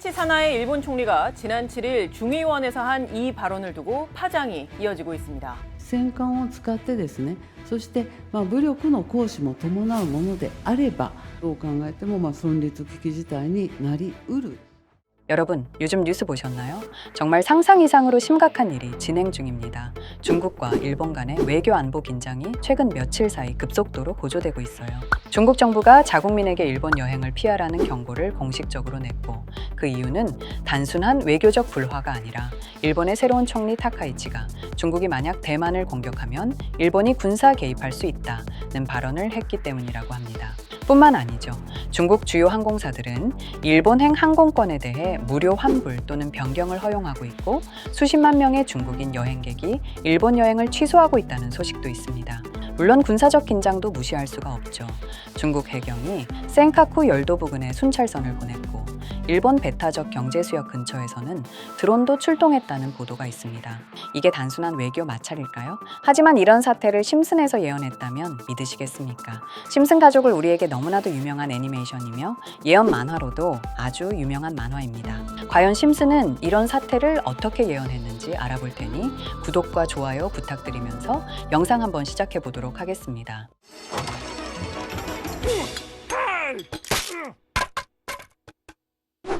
타카이치 사나의 일본 총리가 지난 7일 중의원에서 한 이 발언을 두고 파장이 이어지고 있습니다. 戦艦を使ってですねそして、まあ、武力の行使も伴うものであればどう考えても、まあ、存立危機事態になりうる 여러분, 요즘 뉴스 보셨나요? 정말 상상 이상으로 심각한 일이 진행 중입니다. 중국과 일본 간의 외교 안보 긴장이 최근 며칠 사이 급속도로 고조되고 있어요. 중국 정부가 자국민에게 일본 여행을 피하라는 경고를 공식적으로 냈고 그 이유는 단순한 외교적 불화가 아니라 일본의 새로운 총리 타카이치가 중국이 만약 대만을 공격하면 일본이 군사 개입할 수 있다는 발언을 했기 때문이라고 합니다. 뿐만 아니죠. 중국 주요 항공사들은 일본행 항공권에 대해 무료 환불 또는 변경을 허용하고 있고 수십만 명의 중국인 여행객이 일본 여행을 취소하고 있다는 소식도 있습니다. 물론 군사적 긴장도 무시할 수가 없죠. 중국 해경이 센카쿠 열도 부근에 순찰선을 보냈고 일본 배타적 경제 수역 근처에서는 드론도 출동했다는 보도가 있습니다. 이게 단순한 외교 마찰일까요? 하지만 이런 사태를 심슨에서 예언했다면 믿으시겠습니까? 심슨 가족을 우리에게 너무나도 유명한 애니메이션이며 예언 만화로도 아주 유명한 만화입니다. 과연 심슨은 이런 사태를 어떻게 예언했는지 알아볼 테니 구독과 좋아요 부탁드리면서 영상 한번 시작해 보도록 하겠습니다.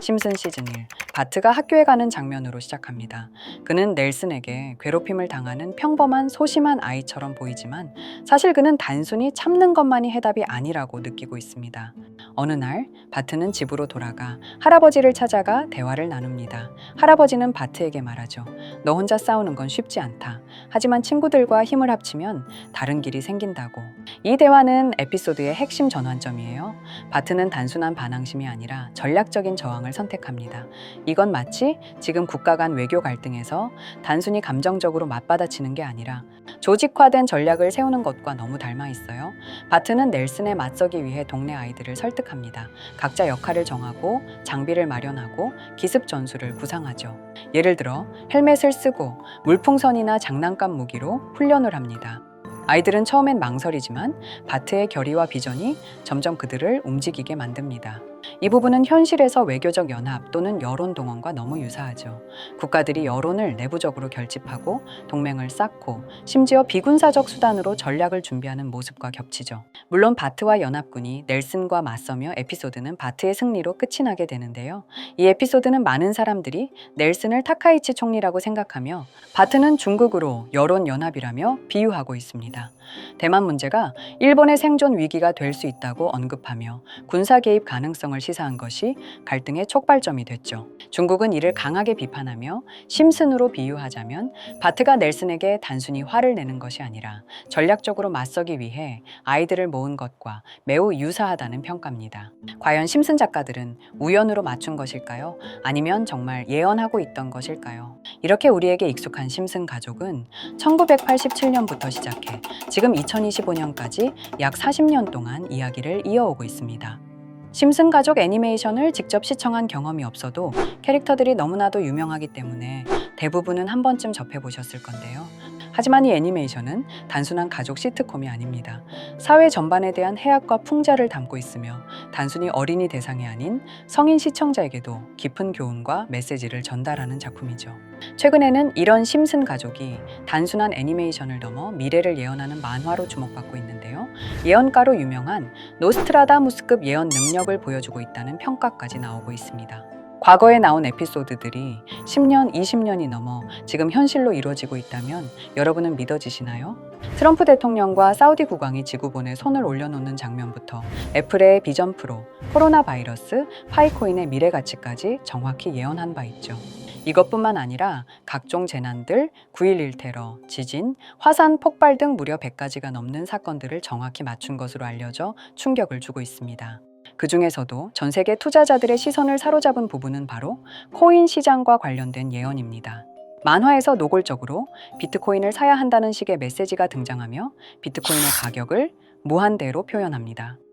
심슨 시즌 1 바트가 학교에 가는 장면으로 시작합니다. 그는 넬슨에게 괴롭힘을 당하는 평범한 소심한 아이처럼 보이지만 사실 그는 단순히 참는 것만이 해답이 아니라고 느끼고 있습니다. 어느 날 바트는 집으로 돌아가 할아버지를 찾아가 대화를 나눕니다. 할아버지는 바트에게 말하죠. 너 혼자 싸우는 건 쉽지 않다. 하지만 친구들과 힘을 합치면 다른 길이 생긴다고. 이 대화는 에피소드의 핵심 전환점이에요. 바트는 단순한 반항심이 아니라 전략적인 저항을 선택합니다. 이건 마치 지금 국가 간 외교 갈등에서 단순히 감정적으로 맞받아치는 게 아니라 조직화된 전략을 세우는 것과 너무 닮아 있어요. 바트는 넬슨에 맞서기 위해 동네 아이들을 설득합니다. 각자 역할을 정하고 장비를 마련하고 기습 전술을 구상하죠. 예를 들어 헬멧을 쓰고 물풍선이나 장난감 무기로 훈련을 합니다. 아이들은 처음엔 망설이지만 바트의 결의와 비전이 점점 그들을 움직이게 만듭니다. 이 부분은 현실에서 외교적 연합 또는 여론 동원과 너무 유사하죠. 국가들이 여론을 내부적으로 결집하고 동맹을 쌓고 심지어 비군사적 수단으로 전략을 준비하는 모습과 겹치죠. 물론 바트와 연합군이 넬슨과 맞서며 에피소드는 바트의 승리로 끝이 나게 되는데요. 이 에피소드는 많은 사람들이 넬슨을 타카이치 총리라고 생각하며 바트는 중국으로 여론 연합이라며 비유하고 있습니다. 대만 문제가 일본의 생존 위기가 될 수 있다고 언급하며 군사 개입 가능성 을 시사한 것이 갈등의 촉발점이 됐죠. 중국은 이를 강하게 비판하며 심슨으로 비유하자면 바트가 넬슨에게 단순히 화를 내는 것이 아니라 전략적으로 맞서기 위해 아이들을 모은 것과 매우 유사하다는 평가입니다. 과연 심슨 작가들은 우연으로 맞춘 것일까요? 아니면 정말 예언하고 있던 것일까요? 이렇게 우리에게 익숙한 심슨 가족은 1987년부터 시작해 지금 2025년까지 약 40년 동안 이야기를 이어오고 있습니다. 심슨 가족 애니메이션을 직접 시청한 경험이 없어도 캐릭터들이 너무나도 유명하기 때문에 대부분은 한 번쯤 접해보셨을 건데요. 하지만 이 애니메이션은 단순한 가족 시트콤이 아닙니다. 사회 전반에 대한 해악과 풍자를 담고 있으며 단순히 어린이 대상이 아닌 성인 시청자에게도 깊은 교훈과 메시지를 전달하는 작품이죠. 최근에는 이런 심슨 가족이 단순한 애니메이션을 넘어 미래를 예언하는 만화로 주목받고 있는데요. 예언가로 유명한 노스트라다무스급 예언 능력을 보여주고 있다는 평가까지 나오고 있습니다. 과거에 나온 에피소드들이 10년, 20년이 넘어 지금 현실로 이루어지고 있다면 여러분은 믿어지시나요? 트럼프 대통령과 사우디 국왕이 지구본에 손을 올려놓는 장면부터 애플의 비전 프로, 코로나 바이러스, 파이코인의 미래 가치까지 정확히 예언한 바 있죠. 이것뿐만 아니라 각종 재난들, 9.11 테러, 지진, 화산 폭발 등 무려 100가지가 넘는 사건들을 정확히 맞춘 것으로 알려져 충격을 주고 있습니다. 그 중에서도 전 세계 투자자들의 시선을 사로잡은 부분은 바로 코인 시장과 관련된 예언입니다. 만화에서 노골적으로 비트코인을 사야 한다는 식의 메시지가 등장하며 비트코인의 가격을 무한대로 표현합니다.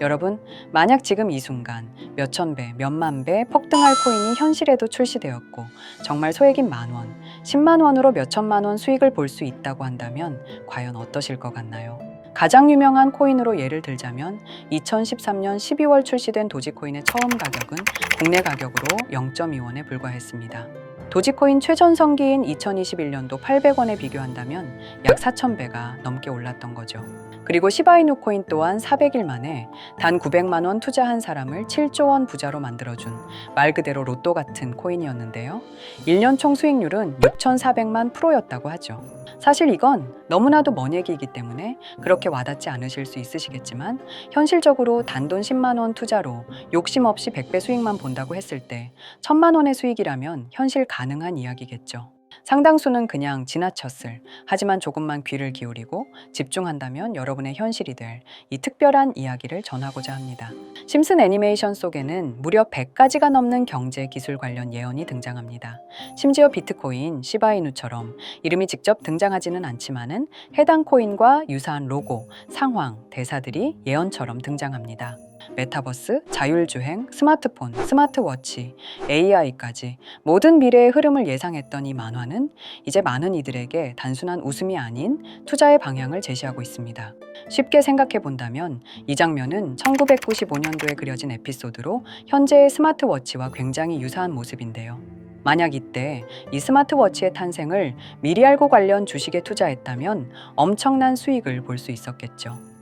여러분, 만약 지금 이 순간 몇천 배, 몇만 배 폭등할 코인이 현실에도 출시되었고 정말 소액인 만 원, 10만 원으로 몇천만 원 수익을 볼 수 있다고 한다면 과연 어떠실 것 같나요? 가장 유명한 코인으로 예를 들자면 2013년 12월 출시된 도지코인의 처음 가격은 국내 가격으로 0.2원에 불과했습니다. 도지코인 최전성기인 2021년도 800원에 비교한다면 약 4,000배가 넘게 올랐던 거죠. 그리고 시바이누 코인 또한 400일 만에 단 900만 원 투자한 사람을 7조 원 부자로 만들어준 말 그대로 로또 같은 코인이었는데요. 1년 총 수익률은 6,400만 프로였다고 하죠. 사실 이건 너무나도 먼 얘기이기 때문에 그렇게 와닿지 않으실 수 있으시겠지만 현실적으로 단돈 10만 원 투자로 욕심 없이 100배 수익만 본다고 했을 때 1000만 원의 수익이라면 현실 가 능한 이야기겠죠. 상당수는 그냥 지나쳤을 하지만 조금만 귀를 기울이고 집중한다면 여러분의 현실이 될 이 특별한 이야기를 전하고자 합니다. 심슨 애니메이션 속에는 무려 100가지가 넘는 경제 기술 관련 예언이 등장합니다. 심지어 비트코인, 시바이누처럼 이름이 직접 등장하지는 않지만은 해당 코인과 유사한 로고, 상황, 대사들이 예언처럼 등장합니다. 메타버스, 자율주행, 스마트폰, 스마트워치, AI까지 모든 미래의 흐름을 예상했던 이 만화는 이제 많은 이들에게 단순한 웃음이 아닌 투자의 방향을 제시하고 있습니다. 쉽게 생각해 본다면 이 장면은 1995년도에 그려진 에피소드로 현재의 스마트워치와 굉장히 유사한 모습인데요. 만약 이때 이 스마트워치의 탄생을 미리 알고 관련 주식에 투자했다면 엄청난 수익을 볼 수 있었겠죠.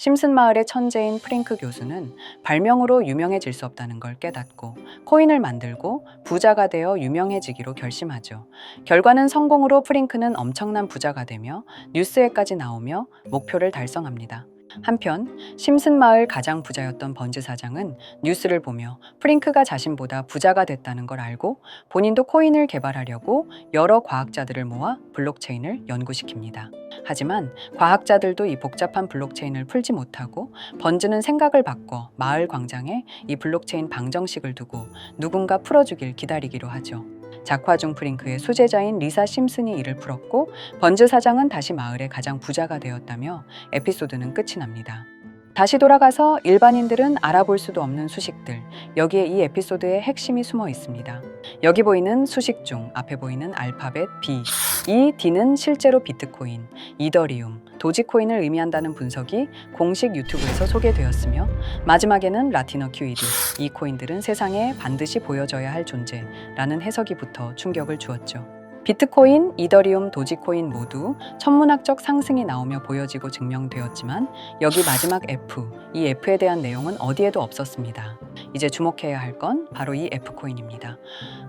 심슨 마을의 천재인 프링크 교수는 발명으로 유명해질 수 없다는 걸 깨닫고 코인을 만들고 부자가 되어 유명해지기로 결심하죠. 결과는 성공으로 프링크는 엄청난 부자가 되며 뉴스에까지 나오며 목표를 달성합니다. 한편 심슨 마을 가장 부자였던 번즈 사장은 뉴스를 보며 프링크가 자신보다 부자가 됐다는 걸 알고 본인도 코인을 개발하려고 여러 과학자들을 모아 블록체인을 연구시킵니다. 하지만 과학자들도 이 복잡한 블록체인을 풀지 못하고 번즈는 생각을 바꿔 마을 광장에 이 블록체인 방정식을 두고 누군가 풀어주길 기다리기로 하죠. 작화 중 프링크의 수제자인 리사 심슨이 이를 풀었고 번즈 사장은 다시 마을의 가장 부자가 되었다며 에피소드는 끝이 납니다. 다시 돌아가서 일반인들은 알아볼 수도 없는 수식들. 여기에 이 에피소드의 핵심이 숨어 있습니다. 여기 보이는 수식 중 앞에 보이는 알파벳 B. 이 D는 실제로 비트코인, 이더리움, 도지코인을 의미한다는 분석이 공식 유튜브에서 소개되었으며 마지막에는 라티너 QED. 이 코인들은 세상에 반드시 보여져야 할 존재라는 해석이 붙어 충격을 주었죠. 비트코인, 이더리움, 도지코인 모두 천문학적 상승이 나오며 보여지고 증명되었지만 여기 마지막 F, 이 F에 대한 내용은 어디에도 없었습니다. 이제 주목해야 할 건 바로 이 F코인입니다.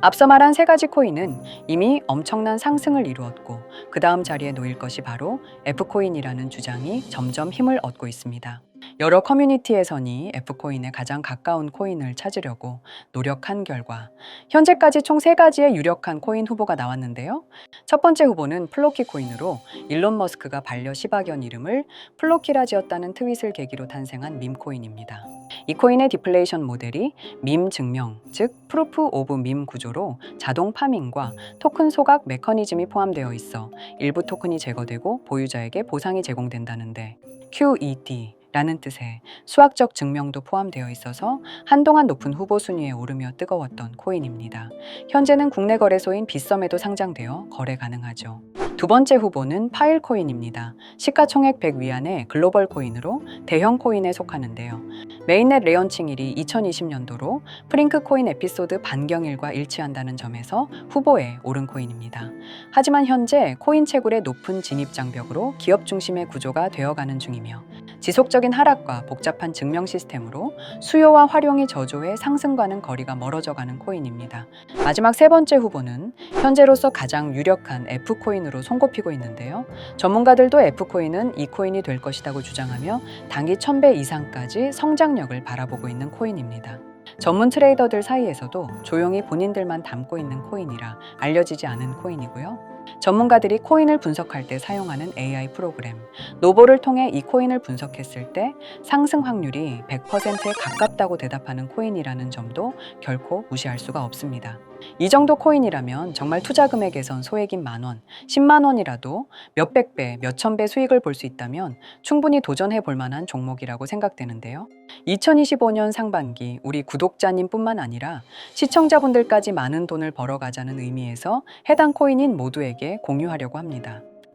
앞서 말한 세 가지 코인은 이미 엄청난 상승을 이루었고 그 다음 자리에 놓일 것이 바로 F코인이라는 주장이 점점 힘을 얻고 있습니다. 여러 커뮤니티에서니 F코인에 가장 가까운 코인을 찾으려고 노력한 결과 현재까지 총 세 가지의 유력한 코인 후보가 나왔는데요. 첫 번째 후보는 플로키 코인으로 일론 머스크가 반려 시바견 이름을 플로키라 지었다는 트윗을 계기로 탄생한 밈코인입니다. 이 코인의 디플레이션 모델이 밈 증명, 즉 프루프 오브 밈 구조로 자동 파밍과 토큰 소각 메커니즘이 포함되어 있어 일부 토큰이 제거되고 보유자에게 보상이 제공된다는데 QED 라는 뜻의 수학적 증명도 포함되어 있어서 한동안 높은 후보 순위에 오르며 뜨거웠던 코인입니다. 현재는 국내 거래소인 빗썸에도 상장되어 거래 가능하죠. 두 번째 후보는 파일코인입니다. 시가총액 100 위안의 글로벌 코인으로 대형 코인에 속하는데요. 메인넷 레언칭일이 2020년도로 프링크 코인 에피소드 반경일과 일치한다는 점에서 후보에 오른 코인입니다. 하지만 현재 코인 채굴의 높은 진입 장벽으로 기업 중심의 구조가 되어가는 중이며 지속적인 하락과 복잡한 증명 시스템으로 수요와 활용이 저조해 상승과는 거리가 멀어져 가는 코인입니다. 마지막 세 번째 후보는 현재로서 가장 유력한 F코인으로 손꼽히고 있는데요. 전문가들도 F코인은 이 코인이 될 것이라고 주장하며 단기 1000배 이상까지 성장력을 바라보고 있는 코인입니다. 전문 트레이더들 사이에서도 조용히 본인들만 담고 있는 코인이라 알려지지 않은 코인이고요. 전문가들이 코인을 분석할 때 사용하는 AI 프로그램 노보를 통해 이 코인을 분석했을 때 상승 확률이 100%에 가깝다고 대답하는 코인이라는 점도 결코 무시할 수가 없습니다. 이 정도 코인이라면 정말 투자 금액에선 소액인 만 원, 10만 원이라도 몇백 배, 몇천 배 수익을 볼 수 있다면 충분히 도전해 볼 만한 종목이라고 생각되는데요. 2025년 상반기 우리 구독자님뿐만 아니라 시청자분들까지 많은 돈을 벌어가자는 의미에서 해당 코인인 모두에게 공유하려고 합니다.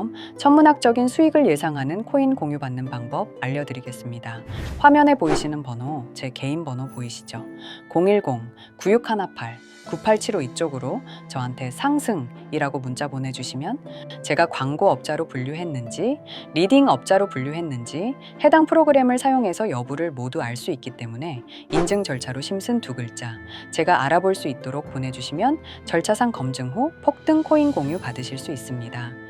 처럼 천문학적인 수익을 예상하는 코인 공유 받는 방법 알려드리겠습니다. 화면에 보이시는 번호, 제 개인 번호 보이시죠? 010-9618-9875 이쪽으로 저한테 상승이라고 문자 보내주시면 제가 광고 업자로 분류했는지, 리딩 업자로 분류했는지 해당 프로그램을 사용해서 여부를 모두 알 수 있기 때문에 인증 절차로 심슨 두 글자 제가 알아볼 수 있도록 보내주시면 절차상 검증 후 폭등 코인 공유 받으실 수 있습니다.